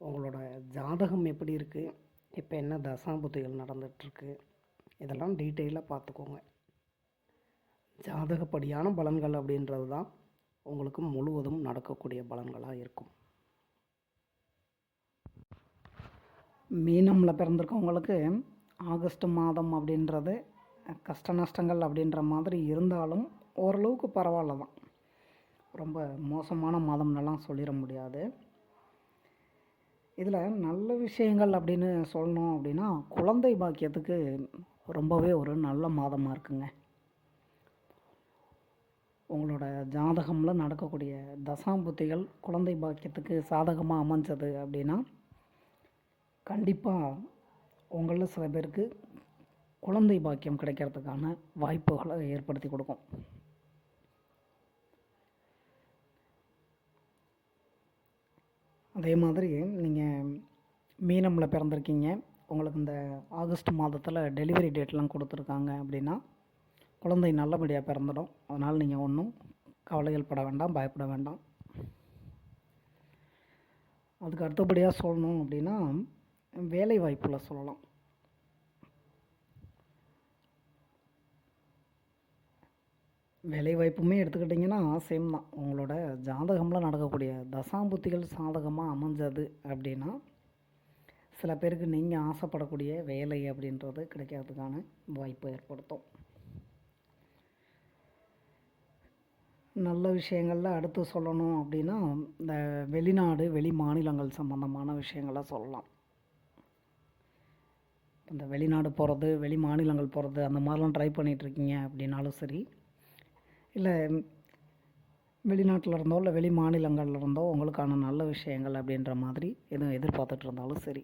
உங்களோட ஜாதகம் எப்படி இருக்குது இப்போ என்ன தசாபுத்திகள் நடந்துகிட்ருக்கு இதெல்லாம் டீட்டெயிலாக பார்த்துக்கோங்க ஜாதகப்படியான பலன்கள் அப்படின்றது தான் உங்களுக்கு முழுவதும் நடக்கக்கூடிய பலன்களாக இருக்கும். மீனமில் பிறந்திருக்கவங்களுக்கு ஆகஸ்ட் மாதம் அப்படின்றது கஷ்ட நஷ்டங்கள் அப்படின்ற மாதிரி இருந்தாலும் ஓரளவுக்கு பரவாயில்ல தான் ரொம்ப மோசமான மாதம்னெல்லாம் சொல்லிட முடியாது. இதில் நல்ல விஷயங்கள் அப்படின்னு சொல்லணும் அப்படின்னா குழந்தை பாக்கியத்துக்கு ரொம்பவே ஒரு நல்ல மாதமாக இருக்குங்க. உங்களோட ஜாதகமில் நடக்கக்கூடிய தசாம்புத்திகள் குழந்தை பாக்கியத்துக்கு சாதகமாக அமைஞ்சது அப்படின்னா கண்டிப்பாக உங்களில் சில பேருக்கு குழந்தை பாக்கியம் கிடைக்கிறதுக்கான வாய்ப்புகளை ஏற்படுத்தி கொடுக்கும். அதே மாதிரி நீங்கள் மீனமில் பிறந்திருக்கீங்க. உங்களுக்கு இந்த ஆகஸ்ட் மாதத்தில் டெலிவரி டேட்லாம் கொடுத்துருக்காங்க அப்படின்னா குழந்தை நல்லபடியாக பிறந்துடும். அதனால் நீங்கள் ஒன்றும் கவலைகள் பட வேண்டாம் பயப்பட வேண்டாம். அதுக்கு அடுத்தபடியாக சொல்லணும் அப்படின்னா வேலை வாய்ப்பில் சொல்லலாம். வேலை வாய்ப்புமே எடுத்துக்கிட்டிங்கன்னா சேம் தான் உங்களோட ஜாதகமில் நடக்கக்கூடிய தசாம்புத்திகள் சாதகமாக அமைஞ்சது அப்படின்னா சில பேருக்கு நீங்கள் ஆசைப்படக்கூடிய வேலை அப்படின்றது கிடைக்கிறதுக்கான வாய்ப்பு ஏற்படுத்தும். நல்ல விஷயங்களில் அடுத்து சொல்லணும் அப்படின்னா இந்த வெளிநாடு வெளி மாநிலங்கள் சம்மந்தமான விஷயங்களை சொல்லலாம். இந்த வெளிநாடு போகிறது வெளி மாநிலங்கள் போகிறது அந்த மாதிரிலாம் ட்ரை பண்ணிகிட்ருக்கீங்க அப்படின்னாலும் சரி இல்லை வெளிநாட்டில் இருந்தோ இல்லை வெளி மாநிலங்களில் இருந்தோ உங்களுக்கான நல்ல விஷயங்கள் அப்படின்ற மாதிரி எதுவும் எதிர்பார்த்துட்டு இருந்தாலும் சரி.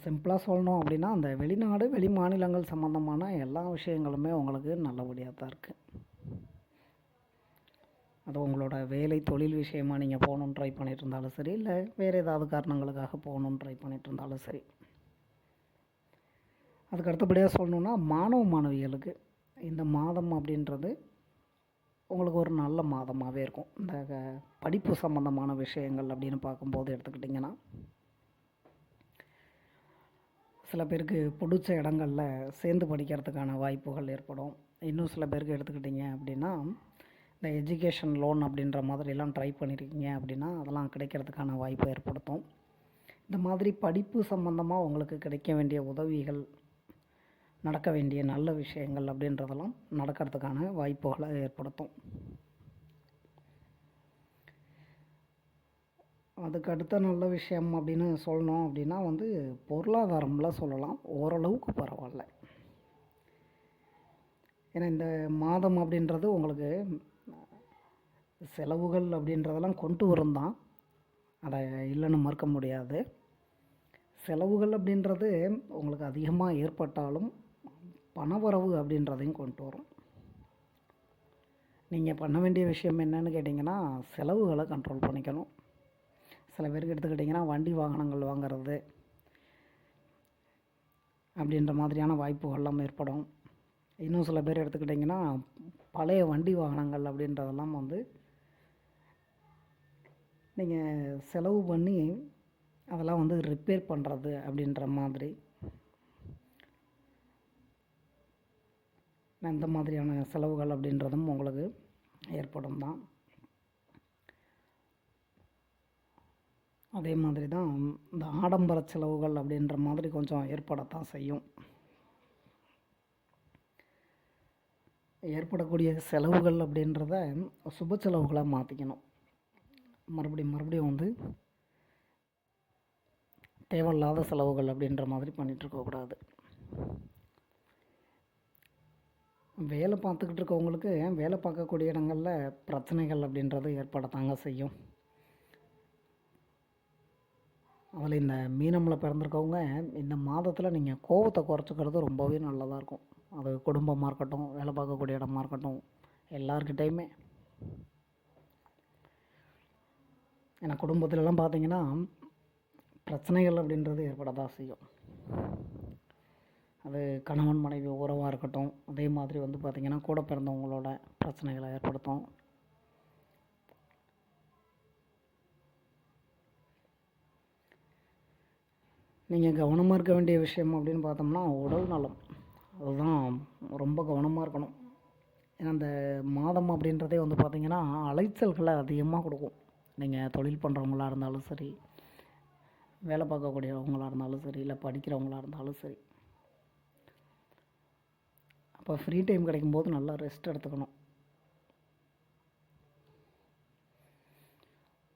சிம்பிளாக சொல்லணும் அப்படின்னா அந்த வெளிநாடு வெளி மாநிலங்கள் சம்மந்தமான எல்லா விஷயங்களுமே உங்களுக்கு நல்லபடியாக தான் இருக்குது அது உங்களோட வேலை தொழில் விஷயமா நீங்கள் போகணுன்னு ட்ரை பண்ணிட்டு இருந்தாலும் சரி இல்லை வேறு ஏதாவது காரணங்களுக்காக போகணுன்னு ட்ரை பண்ணிட்டு இருந்தாலும் சரி. அதுக்கு அடுத்தபடியாக சொல்லணுன்னா மாணவ மாணவிகளுக்கு இந்த மாதம் அப்படின்றது உங்களுக்கு ஒரு நல்ல மாதமாகவே இருக்கும். இந்த படிப்பு சம்மந்தமான விஷயங்கள் அப்படின்னு பார்க்கும்போது எடுத்துக்கிட்டிங்கன்னா சில பேருக்கு பிடிச்ச இடங்களில் சேர்ந்து படிக்கிறதுக்கான வாய்ப்புகள் ஏற்படும். இன்னும் சில பேருக்கு எடுத்துக்கிட்டிங்க அப்படின்னா இந்த எஜுகேஷன் லோன் அப்படின்ற மாதிரிலாம் ட்ரை பண்ணியிருக்கீங்க அப்படின்னா அதெல்லாம் கிடைக்கிறதுக்கான வாய்ப்பை ஏற்படுத்தும். இந்த மாதிரி படிப்பு சம்மந்தமாக உங்களுக்கு கிடைக்க வேண்டிய உதவிகள் நடக்க வேண்டிய நல்ல விஷயங்கள் அப்படின்றதெல்லாம் நடக்கிறதுக்கான வாய்ப்புகளை ஏற்படுத்தும். அதுக்கு அடுத்த நல்ல விஷயம் அப்படின்னு சொல்லணும் அப்படின்னா வந்து பொருளாதாரம்லாம் சொல்லலாம். ஓரளவுக்கு பரவாயில்ல. ஏன்னா இந்த மாதம் அப்படின்றது உங்களுக்கு செலவுகள் அப்படின்றதெல்லாம் கொண்டு வரும் தான். அதை இல்லைன்னு மறுக்க முடியாது. செலவுகள் அப்படின்றது உங்களுக்கு அதிகமாக ஏற்பட்டாலும் பணவரவு அப்படின்றதையும் கொண்டு வரும். நீங்கள் பண்ண வேண்டிய விஷயம் என்னன்னு கேட்டிங்கன்னா செலவுகளை கண்ட்ரோல் பண்ணிக்கணும். சில பேருக்கு எடுத்துக்கிட்டிங்கன்னா வண்டி வாகனங்கள் வாங்குறது அப்படின்ற மாதிரியான வாய்ப்புகள்லாம் ஏற்படும். இன்னும் சில பேர் எடுத்துக்கிட்டிங்கன்னா பழைய வண்டி வாகனங்கள் அப்படின்றதெல்லாம் வந்து நீங்கள் செலவு பண்ணி அதெல்லாம் வந்து ரிப்பேர் பண்ணுறது அப்படின்ற மாதிரி இந்த மாதிரியான செலவுகள் அப்படின்றதும் உங்களுக்கு ஏற்படும் தான் அதே மாதிரி தான் இந்த ஆடம்பர செலவுகள் அப்படின்ற மாதிரி கொஞ்சம் ஏற்படத்தான் செய்யும். ஏற்படக்கூடிய செலவுகள் அப்படின்றத சுப செலவுகளாக மாற்றிக்கணும் மறுபடியும் மறுபடியும் வந்து தேவையில்லாத செலவுகள் அப்படின்ற மாதிரி பண்ணிகிட்ருக்கக்கூடாது வேலை பார்த்துக்கிட்டு இருக்கவங்களுக்கு வேலை பார்க்கக்கூடிய இடங்களில் பிரச்சனைகள் அப்படின்றது ஏற்படத்தாங்க செய்யும். அதில் இந்த மீனமில் பிறந்திருக்கவங்க இந்த மாதத்தில் நீங்கள் கோபத்தை குறைச்சிக்கிறது ரொம்பவே நல்லதாக இருக்கும். அது குடும்பமாக இருக்கட்டும் வேலை பார்க்கக்கூடிய இடமா இருக்கட்டும் எல்லாருக்கிட்டேயுமே ஏன்னா குடும்பத்துலலாம் பார்த்தீங்கன்னா பிரச்சனைகள் அப்படின்றது ஏற்பட தான் செய்யும். அது கணவன் மனைவி உறவாக இருக்கட்டும் அதே மாதிரி வந்து பார்த்திங்கன்னா கூட பிறந்தவங்களோட பிரச்சனைகளை ஏற்படுத்தும். நீங்கள் கவனமாக இருக்க வேண்டிய விஷயம் அப்படின்னு பார்த்தோம்னா உடல் நலம். அதுதான் ரொம்ப கவனமாக இருக்கணும். ஏன்னா அந்த மாதம் அப்படின்றதே வந்து பார்த்திங்கன்னா அலைச்சல்களை அதிகமாக கொடுக்கும். நீங்கள் தொழில் பண்ணுறவங்களா இருந்தாலும் சரி வேலை பார்க்கக்கூடியவங்களா இருந்தாலும் சரி இல்லை படிக்கிறவங்களா இருந்தாலும் சரி. அப்போ ஃப்ரீ டைம் கிடைக்கும்போது நல்லா ரெஸ்ட் எடுத்துக்கணும்.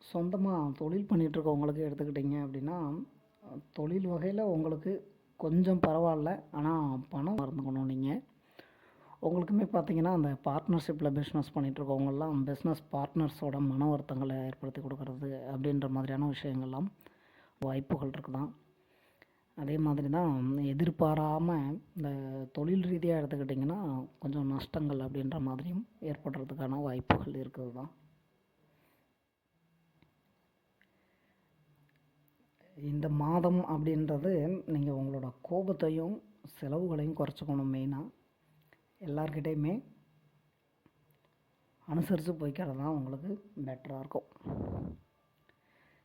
சொந்தமாக தொழில் பண்ணிகிட்ருக்கவங்களுக்கு எடுத்துக்கிட்டிங்க அப்படின்னா தொழில் வகையில் உங்களுக்கு கொஞ்சம் பரவாயில்ல. ஆனால் பணம் மறந்துக்கணும் நீங்கள் உங்களுக்குமே பார்த்தீங்கன்னா அந்த பார்ட்னர்ஷிப்பில் பிஸ்னஸ் பண்ணிகிட்ருக்கவங்கெல்லாம் பிஸ்னஸ் பார்ட்னர்ஸோட மன வருத்தங்களை ஏற்படுத்தி கொடுக்கறது அப்படின்ற மாதிரியான விஷயங்கள்லாம் வாய்ப்புகள் இருக்குது தான் அதே மாதிரி தான் எதிர்பாராமல் இந்த தொழில் ரீதியாக எடுத்துக்கிட்டிங்கன்னா கொஞ்சம் நஷ்டங்கள் அப்படின்ற மாதிரியும் ஏற்படுறதுக்கான வாய்ப்புகள் இருக்குது தான். இந்த மாதம் அப்படின்றது நீங்கள் உங்களோட கோபத்தையும் செலவுகளையும் குறைச்சிக்கணும் மெயினாக எல்லார்கிட்டேயுமே அனுசரித்து போய்க்கிறது தான் உங்களுக்கு பெட்டராக இருக்கும்.